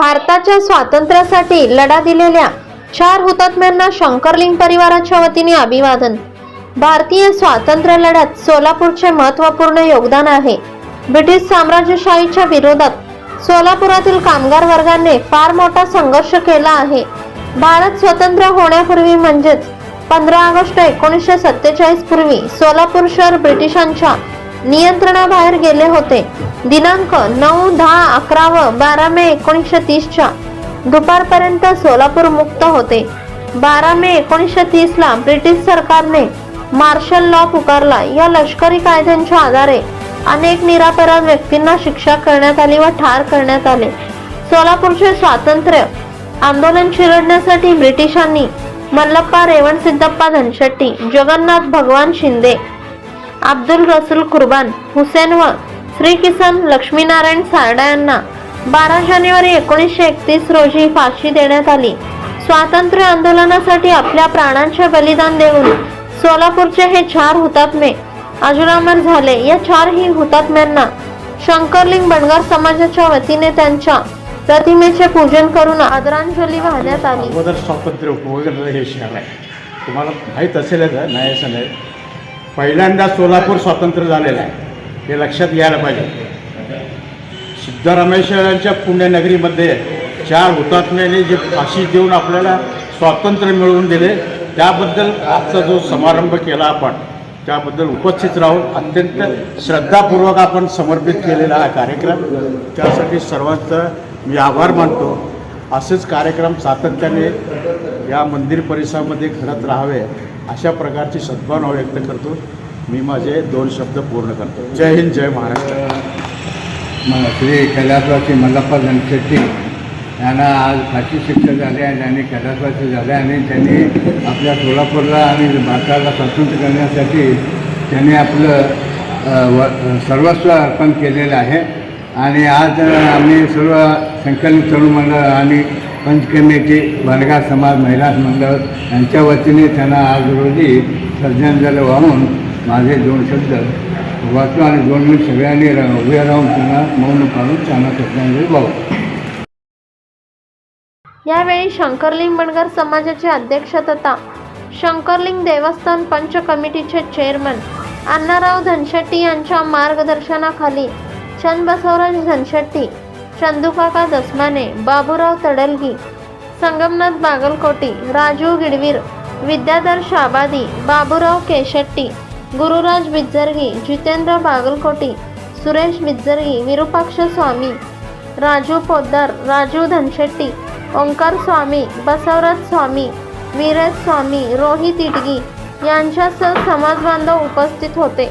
भारताच्या स्वातंत्र्यासाठी लढा दिलेल्या चार हुतात्म्यांना शंकरलिंग परिवाराच्या वतीने अभिवादन. भारतीय स्वातंत्र्य लढ्यात सोलापूरचे महत्त्वपूर्ण योगदान आहे. ब्रिटिश साम्राज्यशाहीच्या विरोधात सोलापुरातील कामगार वर्गाने फार मोठा संघर्ष केला आहे. भारत स्वतंत्र होण्यापूर्वी म्हणजेच पंधरा ऑगस्ट एकोणीसशे सत्तेचाळीस पूर्वी सोलापूर शहर ब्रिटिशांच्या नियंत्रणाबाहेर गेले होते. दिनांक नऊ दहा अकरा व बारा मे एकोणीसशे तीसच्या दुपारपर्यंत सोलापूर मुक्त होते. बारा मे एकोणीसशे तीसला ब्रिटिश सरकारने मार्शल लॉ पुकारला. या लष्करी कायद्यांच्या आधारे अनेक निरापराध व्यक्तींना शिक्षा करण्यात आली व ठार करण्यात आले. सोलापूरचे स्वातंत्र्य आंदोलन चिरडण्यासाठी ब्रिटिशांनी मल्लप्पा रेवण सिद्धप्पा धनशेट्टी जगन्नाथ भगवान शिंदे अब्दुल रसूल कुर्बान हुसेन व श्री किसन लक्ष्मीनारायण सारडा यांना बारा जानेवारी एकोणीसशे एकतीस रोजी फाशी देण्यात आली. स्वातंत्र्य आंदोलनासाठी आपल्या प्राणांचे बलिदान देऊन सोलापूरचे हे चार हुतात्मे अजरामर झाले. या चारही हुतात्म्यांना शंकरलिंग बनगार समाजाच्या वतीने त्यांच्या प्रतिमेचे पूजन करून आदरांजली वाहण्यात आली. अगोदर स्वातंत्र्य उपभोगलं हे आहे तुम्हाला माहीत असेलच नाही असं नाही. पहिल्यांदा सोलापूर स्वातंत्र्य झालेलं आहे. हे लक्षात घ्यायला पाहिजे. सिद्धरामेश्वरांच्या पुण्यनगरीमध्ये चार हुतात्म्याने जे फाशी देऊन आपल्याला स्वातंत्र्य मिळवून दिले त्याबद्दल आजचा जो समारंभ केला आपण त्याबद्दल उपस्थित राहून अत्यंत श्रद्धापूर्वक आपण समर्पित केलेला हा कार्यक्रम. त्यासाठी सर्वांचा मी आभार मानतो. असेच कार्यक्रम सातत्याने या मंदिर परिसरामध्ये घडत राहावे. अशा प्रकारची सद्भावना व्यक्त करतो. मी माझे दोन शब्द पूर्ण करतो. जय हिंद जय महाराष्ट्र. म- श्री कैलासवासी मल्लप्पा धनशेट्टी यांना आज फाशी शिक्षा झाले आणि त्यांनी कैलासवासी झाले आणि त्यांनी आपल्या सोलापूरला आणि भारताला स्वतंत्र करण्यासाठी त्यांनी आपलं व सर्वस्व अर्पण केलेलं आहे. आणि आज आम्ही सर्व संकलित तरुण मंडळ आणि पंच बालगा समाज महिला मंडळ यांच्या वतीने त्यांना आज रोजी श्रद्धांजली वाहून माझे दोन शब्द वाचू आणि दोन मिनिट सगळ्यांनी उभे राहून त्यांना मौन पाळून त्यांना श्रद्धांजली वाहू. यावेळी शंकरलिंग बनगर समाजाचे अध्यक्ष तथा शंकरलिंग देवस्थान पंच कमिटीचे चेअरमन अण्णाराव धनशेट्टी यांच्या मार्गदर्शनाखाली चंद बसवराज धनशेट्टी चंदूकाका दसमाने बाबूराव तडलगी संगमनाथ बागलकोटी राजू गिडवीर विद्याधर शाबादी बाबूराव केशेट्टी गुरुराज बिज्जरगी जितेंद्र बागलकोटी सुरेश बिज्जरगी विरूपाक्ष स्वामी राजू पोद्दार राजू धनशेट्टी ओंकार स्वामी बसवराज स्वामी वीरज स्वामी रोहित इटगी यांच्यासह समाजबांधव उपस्थित होते.